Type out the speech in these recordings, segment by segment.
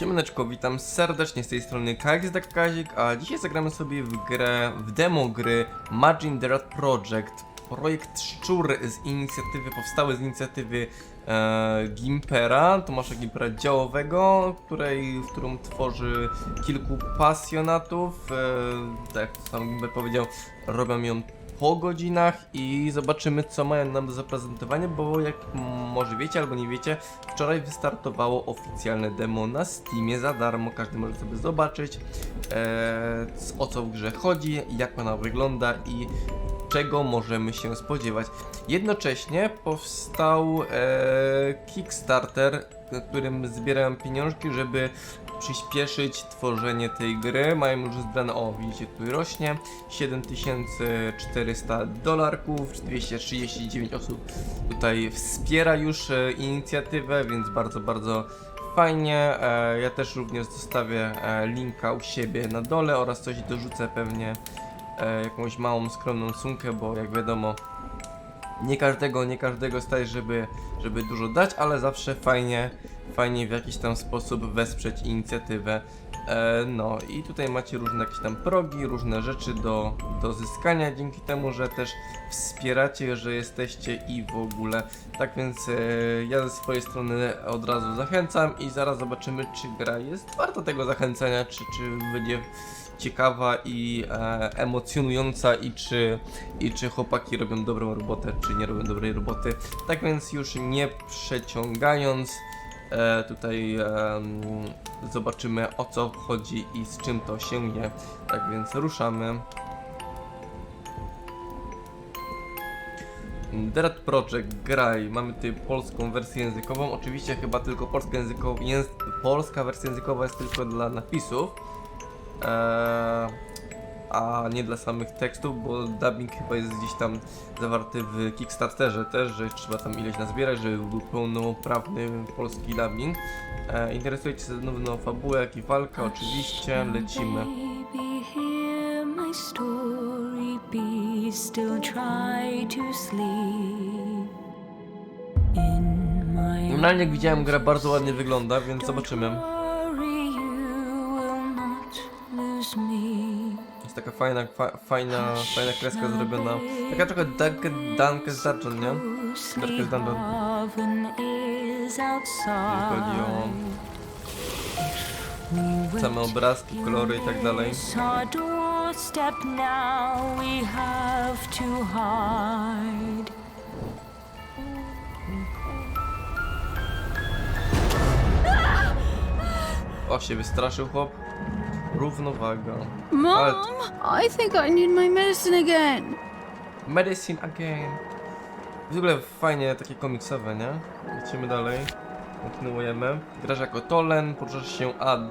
Siemaneczko, witam serdecznie z tej strony KXD Kazik, a dzisiaj zagramy sobie w grę, w demo gry Margin the Project. Projekt Szczur z inicjatywy, powstały z inicjatywy e, Gimpera, Tomasza Gimpera działowego, której, którą tworzy kilku pasjonatów. E, tak sam Gimper powiedział, robią ją po godzinach i zobaczymy co mają nam do zaprezentowania, bo jak może wiecie albo nie wiecie, wczoraj wystartowało oficjalne demo na Steamie za darmo, każdy może sobie zobaczyć e, o co w grze chodzi, jak ona wygląda i czego możemy się spodziewać. Jednocześnie powstał e, Kickstarter, na którym zbierają pieniążki, żeby przyspieszyć tworzenie tej gry. Mają już zbrane, o widzicie tu rośnie, 7400 dolarków, 239 osób tutaj wspiera już e, inicjatywę, więc bardzo, bardzo fajnie. E, ja też również zostawię e, linka u siebie na dole oraz coś dorzucę pewnie jakąś małą skromną sumkę, bo jak wiadomo nie każdego, nie każdego stać, żeby, żeby dużo dać, ale zawsze fajnie, fajnie w jakiś tam sposób wesprzeć inicjatywę. E, no i tutaj macie różne jakieś tam progi, różne rzeczy do, do zyskania dzięki temu, że też wspieracie, że jesteście i w ogóle. Tak więc e, ja ze swojej strony od razu zachęcam i zaraz zobaczymy, czy gra jest warta tego zachęcania, czy, czy będzie ciekawa i e, emocjonująca i czy, i czy chłopaki robią dobrą robotę, czy nie robią dobrej roboty. Tak więc już nie przeciągając, e, tutaj em, zobaczymy o co chodzi i z czym to się je. Tak więc ruszamy. Derat Project Graj. Mamy tutaj polską wersję językową. Oczywiście chyba tylko polska, językowa, jęz, polska wersja językowa jest tylko dla napisów. Eee, a nie dla samych tekstów, bo dubbing chyba jest gdzieś tam zawarty w Kickstarterze też, że trzeba tam ileś nazbierać, żeby był pełnoprawny polski dubbing. Eee, interesujecie się zarówno fabułę, jak i walka, oczywiście, lecimy. Generalnie jak widziałem, gra bardzo ładnie wygląda, więc zobaczymy. Jest taka fajna, fa, fajna, fajna kreska zrobiona. Taka trochę Duncan, Duncan's Dungeon, nie? Darkest Dungeon. Chodzi o Same obrazki, kolory i tak dalej. O, się wystraszył chłop. Równowaga. Ale Mom, I think I need my medicine again. medicine again. W ogóle fajnie takie komiksowe, nie? Lecimy dalej. Kontynuujemy. Grasz jako Tolen, poruszasz się AD.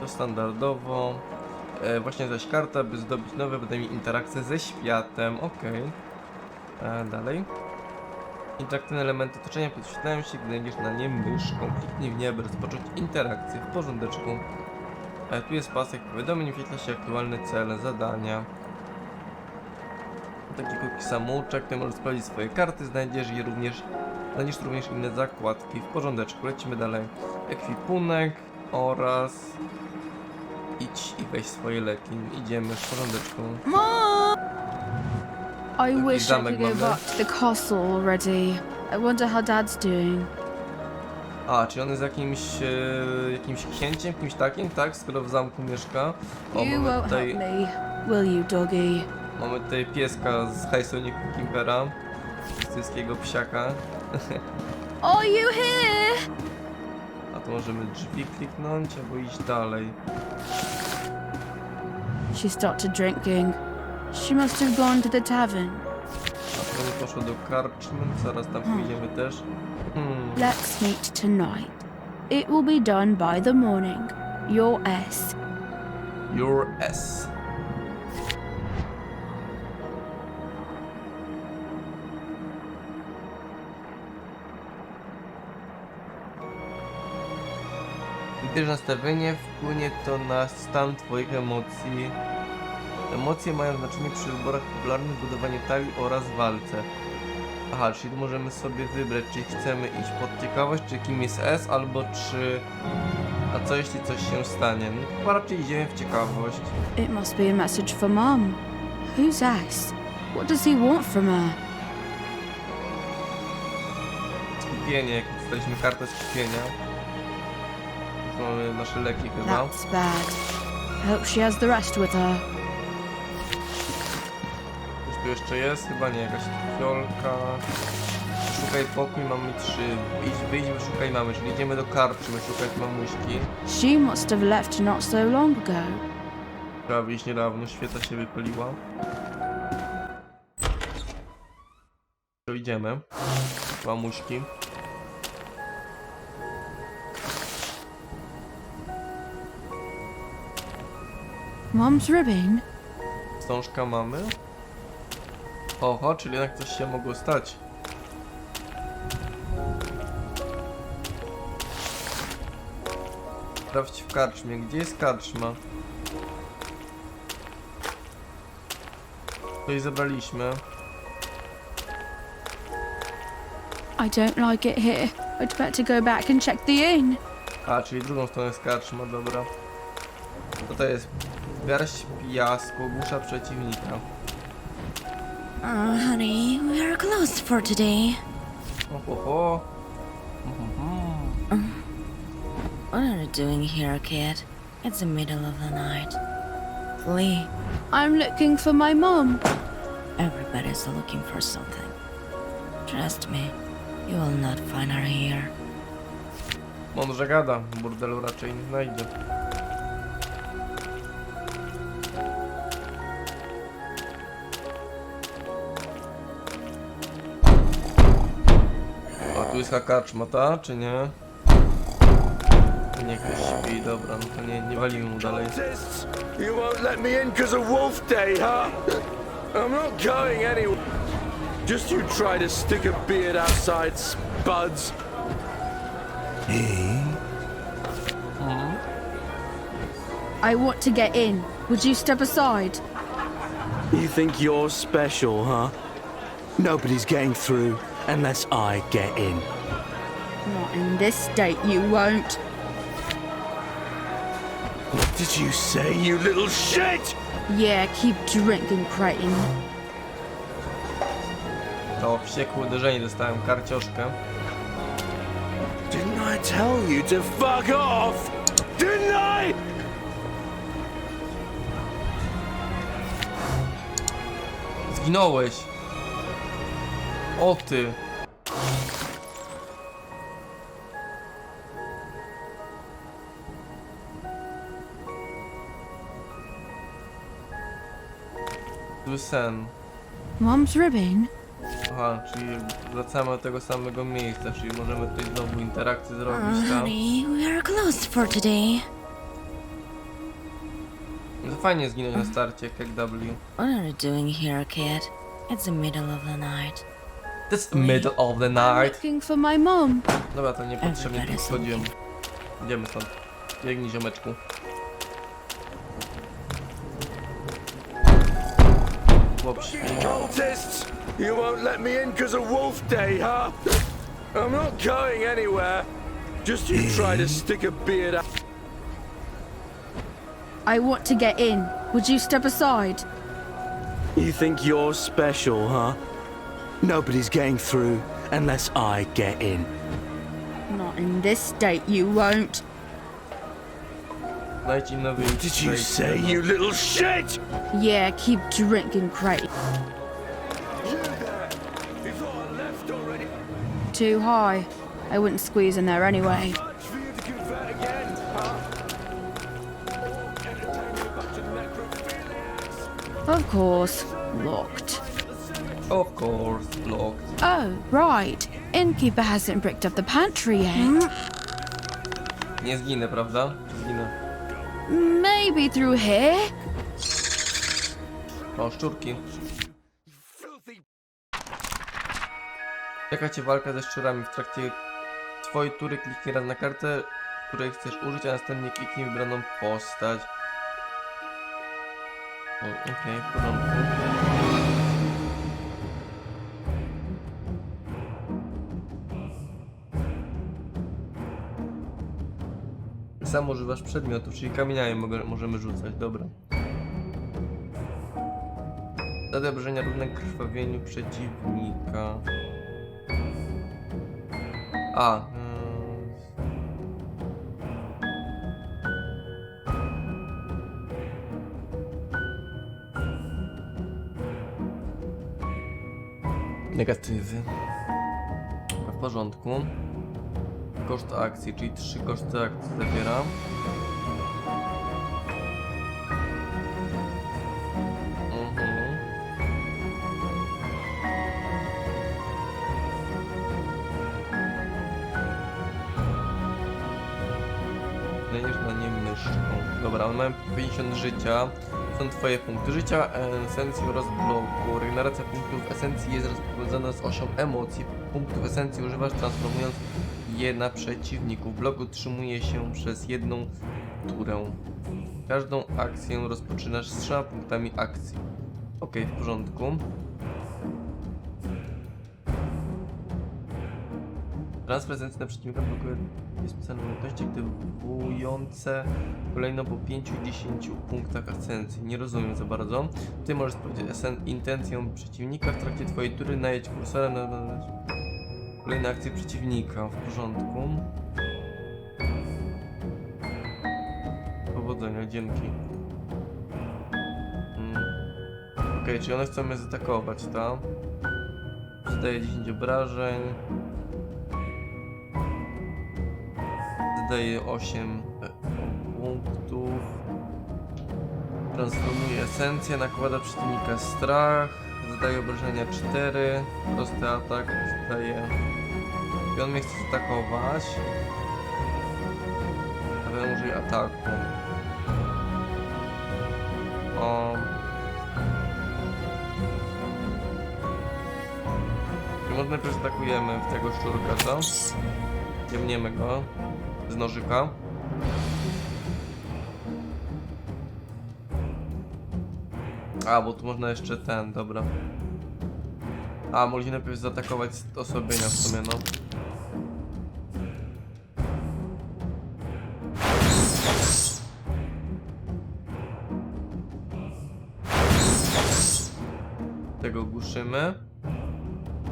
To standardowo. E, właśnie zaś karta, by zdobyć nowe, będę mieć interakcję ze światem. Okej. E, Dalej. Interaktywne elementy otoczenia podświetlają się, gdy na nie myszką. Kliknij w nie, rozpocząć interakcję w porządeczku. E, tu jest pasek powiadomień, wyświetla się aktualne cele, zadania. Taki krótki samouczek, ty możesz sprawdzić swoje karty, znajdziesz je również, znajdziesz również inne zakładki w porządeczku. Lecimy dalej. Ekwipunek oraz idź i weź swoje leki. Idziemy w porządeczku. Mom! I wish I zamek could go mamy. back to the castle already. I wonder how Dad's doing. A, czy on jest jakimś, e, jakimś księciem, kimś takim, tak? Skoro w zamku mieszka. O, you mamy won't tutaj, me, will you, doggy? mamy tutaj pieska z Hajsoniku Kimpera. Syskiego psiaka. Are you here? A tu możemy drzwi kliknąć albo iść dalej. She started drinking. She must have gone to the tavern. A potem poszło do karczmy, zaraz tam pójdziemy też. Hmm. Let's meet tonight. It will be done by the morning. Your S. Your S. Gdyż nastawienie wpłynie to na stan Twoich emocji. Emocje mają znaczenie przy wyborach popularnych, budowaniu talii oraz walce. Aha, czyli tu możemy sobie wybrać, czy chcemy iść pod ciekawość, czy kim jest S, albo czy... A co jeśli coś się stanie? No chyba raczej idziemy w ciekawość. It must be a message for Mum. Who's S? What does he want from her? Skupienie, jak dostaliśmy kartę skupienia. Tu Mamy nasze leki chyba. That's bad. I hope she has the rest with her. Tu jeszcze jest? Chyba nie, jakaś fiolka. Szukaj pokój, mamy trzy. Idź, wyjdź, szukaj mamy, czyli idziemy do karczmy, szukać mamuśki. She must have left not so long ago. Trzeba wyjść niedawno, świeca się wypaliła. To idziemy. Mamuśki. Mum's ribbon? Wstążka mamy. Oho, czyli jednak coś się mogło stać. Sprawdź w karczmie. Gdzie jest karczma? Coś zebraliśmy. I don't like it here. I'd better go back and check the inn. A, czyli drugą stronę jest karczma, dobra. Co to jest? Garść piasku, ogłusza przeciwnika. Oh, honey, we are closed for today. Ohoho. Mhm. What are you doing here, kid? It's the middle of the night. Lee. I'm looking for my mom. Everybody's looking for something. Trust me, you will not find her here. Mądrze gada, w burdelu raczej nie znajdzie. Tu jest karczma, ta, czy nie? Nie ktoś śpi, dobra, no to nie, nie walimy mu dalej. You won't let me in because of Wolf Day, huh? I'm not going anywhere. Just you try to stick a beard outside, spuds. Hey. I want to get in. Would you step aside? You think you're special, huh? Nobody's getting through unless I get in. Not in this state, you won't. What did you say, you little shit? Yeah, keep drinking, Creighton. To wściekłe uderzenie dostałem karcioszkę. Didn't I tell you to fuck off? Didn't I? Zginąłeś! O ty! Zły sen. Mum's ribbon? Aha, czyli wracamy do tego samego miejsca, czyli możemy tutaj znowu interakcję zrobić, tak? honey, we are closed for today. No fajnie zginąć na starcie, jak W. What are you doing here, kid? It's the middle of the night. That's the middle of the night. looking for my mum. Dobra, to niepotrzebnie tu Everybody's wchodziłem. Idziemy stąd. Biegnij, ziomeczku. Chłop śpi. Cultists, you won't let me in because of Wolf Day, huh? I'm not going anywhere. Just you try to eh? stick a beard out. I want to get in. Would you step aside? You think you're special, huh? Nobody's getting through unless I get in. Not in this state, you won't. Znajdź inne wyjście. Did you say, you little shit? Yeah, keep drinking, Creighton. You there! You thought I left already? Too high. I wouldn't squeeze in there anyway. Much for you to convert again, huh? Or entertain a bunch of necrophiliacs? Of course. Locked. Of course, locked. Oh, right. Innkeeper hasn't bricked up the pantry yet. Nie zginę, prawda? Czy zginę? Maybe through here? O, szczurki. Czeka cię walka ze szczurami. W trakcie twojej tury kliknij raz na kartę, której chcesz użyć, a następnie kliknij wybraną postać. O, Okej, w porządku. Samo używasz przedmiotów, czyli kamieniami mogę, możemy rzucać, dobra. Zadaje obrażenia równe krwawieniu przeciwnika. A. mm. Negatywy. W porządku. Koszt akcji, czyli trzy koszty akcji zawiera. Mhm. Będziesz na nie myszką. Dobra, on ma 50 życia. Są twoje punkty życia, esencji oraz bloku. Regeneracja punktów esencji jest rozprowadzona z osią emocji. Punktów esencji używasz transformując je na przeciwników. Blok utrzymuje się przez jedną turę. Każdą akcję rozpoczynasz z trzema punktami akcji. Ok, w porządku. Transfer esencji na przeciwnika blokuje dwie specjalne umiejętności aktywujące kolejno po 5 i 10 punktach esencji. Nie rozumiem za bardzo. Ty możesz sprawdzić intencję przeciwnika w trakcie twojej tury, najedź kursorem na kolejne akcje przeciwnika. W porządku. Powodzenia, dzięki. Mm. Okej, czyli one chcą mnie zaatakować, tak? Zadaje 10 obrażeń. Zadaje 8 e, punktów. Transformuje esencję, nakłada przeciwnika strach. Zadaje obrażenia 4. Prosty atak. Zadaje. I on mnie chce zaatakować. Ale użyje ataku. O. I może najpierw zaatakujemy w tego szczurka, co? Jemniemy go z nożyka. A, bo tu można jeszcze ten, dobra. A, może najpierw zaatakować z osłabienia w sumie, no. Tego ogłuszymy.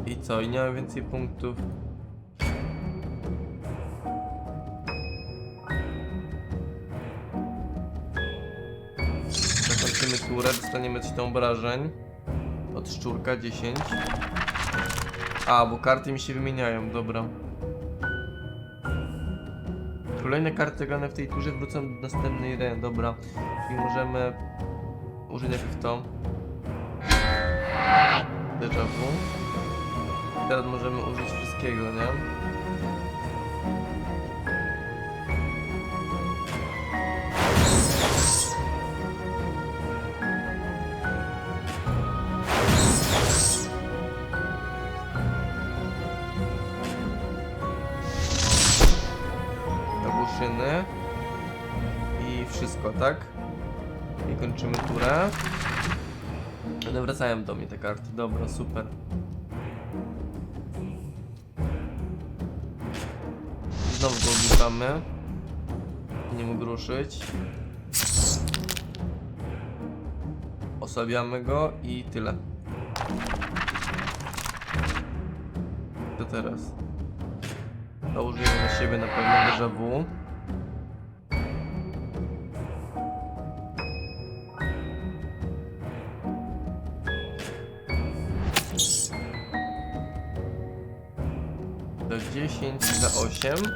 I co? I nie mam więcej punktów. Zakończymy turę, dostaniemy 3 obrażeń. Od szczurka 10. A, bo karty mi się wymieniają, dobra. Kolejne karty grane w tej turze wrócą do następnej re, dobra. Czyli możemy użyć najpierw to. Déjà vu. Teraz możemy użyć wszystkiego, nie? Turę. One wracają do mnie te karty, dobra, super. Znowu go ogłuszamy. Nie mógł ruszyć. Osłabiamy go i tyle. Co teraz? Założymy na siebie na pewno déjà vu. Za 8.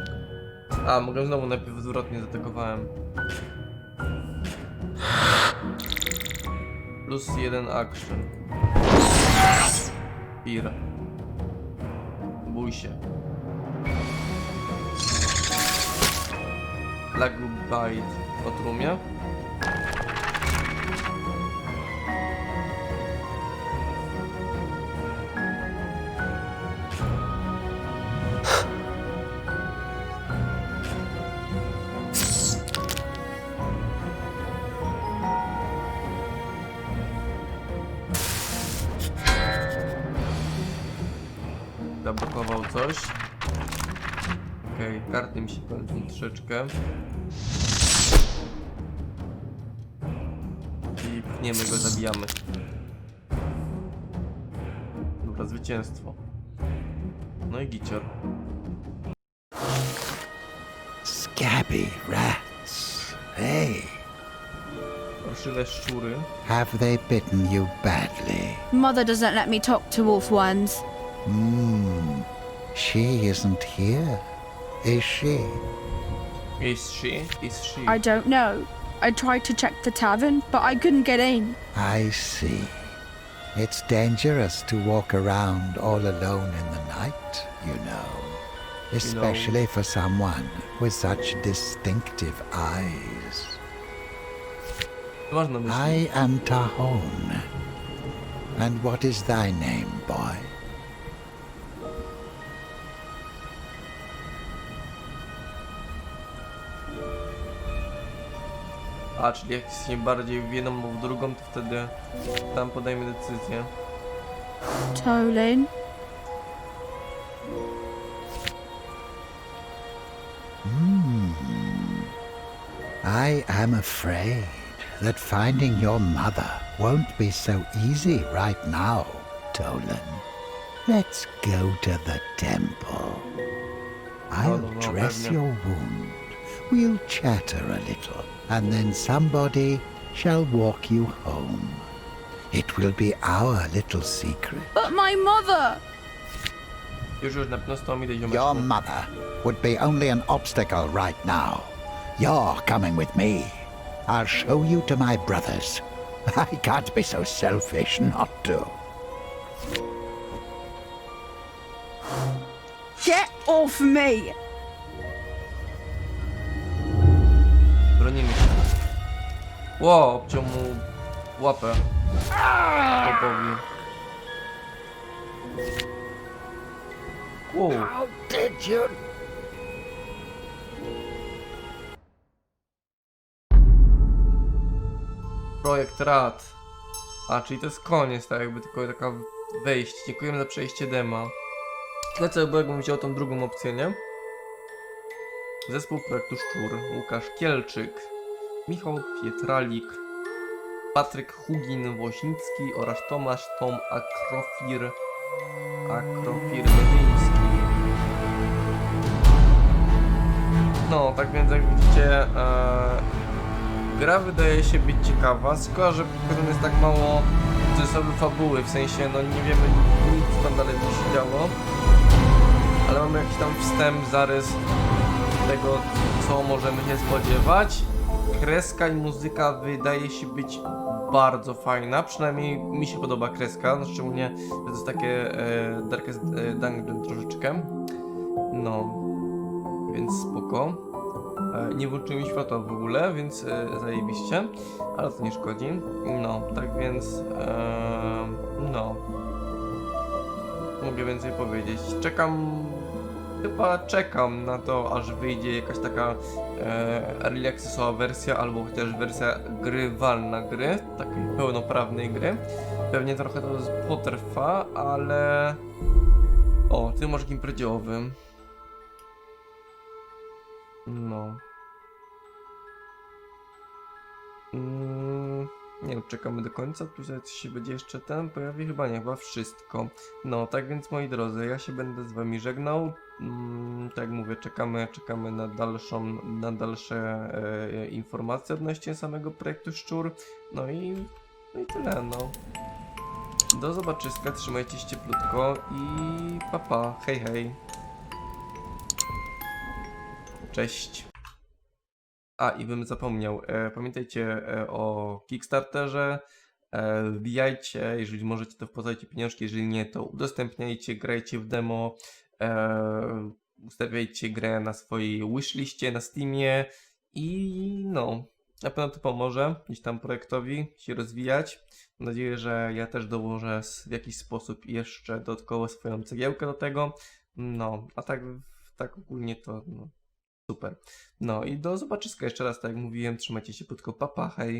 A, mogę znowu najpierw zwrotnie zaatakowałem. Plus 1 action. Fear. Bój się. Lagu Bite zablokował coś. Okej, okay, karty mi się pędzą troszeczkę. I pchniemy go, zabijamy. Dobra, zwycięstwo. No i gicior. Scabby rats. Hey. Parszywe szczury. Have they bitten you badly? Mother doesn't let me talk to wolf ones. Hmm. She isn't here, is she? Is she? Is she? I don't know. I tried to check the tavern, but I couldn't get in. I see. It's dangerous to walk around all alone in the night, you know. Especially for someone with such distinctive eyes. I am Tahone. And what is thy name, boy? A, czyli jak się bardziej w jedną lub w drugą, to wtedy tam podejmie decyzję. Tolin. Hmm. I am afraid that finding your mother won't be so easy right now, Tolan. Let's go to the temple. I'll no, no, dress your wound. We'll chatter a little, and then somebody shall walk you home. It will be our little secret. But my mother! Już już na pewno z tobą idę Your mother would be only an obstacle right now. You're coming with me. I'll show you to my brothers. I can't be so selfish not to. Get off me! Bronimy się. Ło, obciął mu łapę. Popowi. Wow. Projekt RAD. A, czyli to jest koniec, tak jakby tylko taka wejście. Dziękujemy za przejście dema. No co, jakbym wziął tą drugą opcję, nie? Zespół projektu Szczur, Łukasz Kielczyk, Michał Pietralik, Patryk Hugin-Woźnicki oraz Tomasz Tom Akrofir, Akrofir Medyński. No, tak więc jak widzicie, e, gra wydaje się być ciekawa, tylko że potem jest tak mało zasoby fabuły, w sensie no nie wiemy nic tam dalej się działo, ale mamy jakiś tam wstęp, zarys tego, co możemy się spodziewać. Kreska i muzyka wydaje się być bardzo fajna, przynajmniej mi się podoba kreska, no szczególnie, że to jest takie e, Darkest e, Dungeon troszeczkę. No, więc spoko. E, Nie włączyłem światła w ogóle, więc e, zajebiście, ale to nie szkodzi. No, tak więc, e, no. Mogę więcej powiedzieć. Czekam, chyba czekam na to, aż wyjdzie jakaś taka e, wersja, albo chociaż wersja grywalna gry, takiej pełnoprawnej gry. Pewnie trochę to potrwa, ale... O, ty masz dziełowy. No. Nie wiem, czekamy do końca, tu się będzie jeszcze ten pojawi, chyba nie, chyba wszystko. No, tak więc moi drodzy, ja się będę z wami żegnał. Mm, tak jak mówię, czekamy, czekamy na dalszą, na dalsze e, informacje odnośnie samego projektu Szczur. No i, no i tyle, no. Do zobaczyska, trzymajcie się cieplutko i papa, hej hej. Cześć. A, i bym zapomniał, e, pamiętajcie e, o Kickstarterze, e, wbijajcie, jeżeli możecie to wpłacajcie pieniążki, jeżeli nie to udostępniajcie, grajcie w demo, e, ustawiajcie grę na swojej wishliście na Steamie. I no, na pewno to pomoże gdzieś tam projektowi się rozwijać. Mam nadzieję, że ja też dołożę w jakiś sposób jeszcze dodatkowo swoją cegiełkę do tego. No, a tak, tak ogólnie to no, super. No i do zobaczyska jeszcze raz, tak jak mówiłem, trzymajcie się krótko, papa, hej.